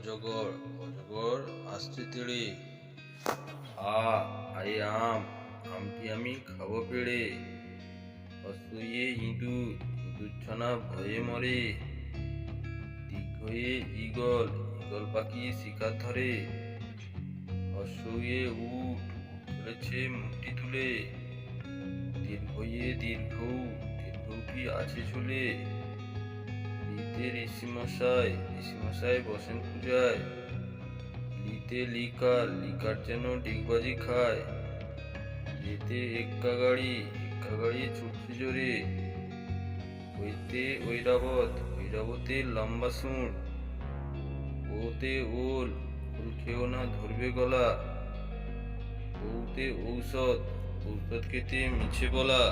অজগর অজগর আসছে তেড়ে আ আরে আম, আমটি আমি খাব পেড়ে। অসুয়ে ইঁদুর ইঁদুর ছানা ভয়ে মরে। দীর্ঘয়ে ইগল ইগল পাখি শিকার ধরে। অসুয়ে উঠ চলেছে মুটি তুলে। দীর্ঘয়ে দীর্ঘ দীর্ঘ কি আছে চলে লিতে ঋষিমশাই ঋষিমশাই বসেন পূজায়। লিতে লিকার লিকার যেন ডিগবাজি খায়। লিতে এক্কা গাড়ি এক্কা গাড়ি ছুটছে জোরে। ওইতে ঐরাবত ঐরাবতে লম্বা সুঁড় ওতে ওল ওল খেও না ধরবে গলা। ওতে ঔষধ ঔষধ খেতে মিছে বলা।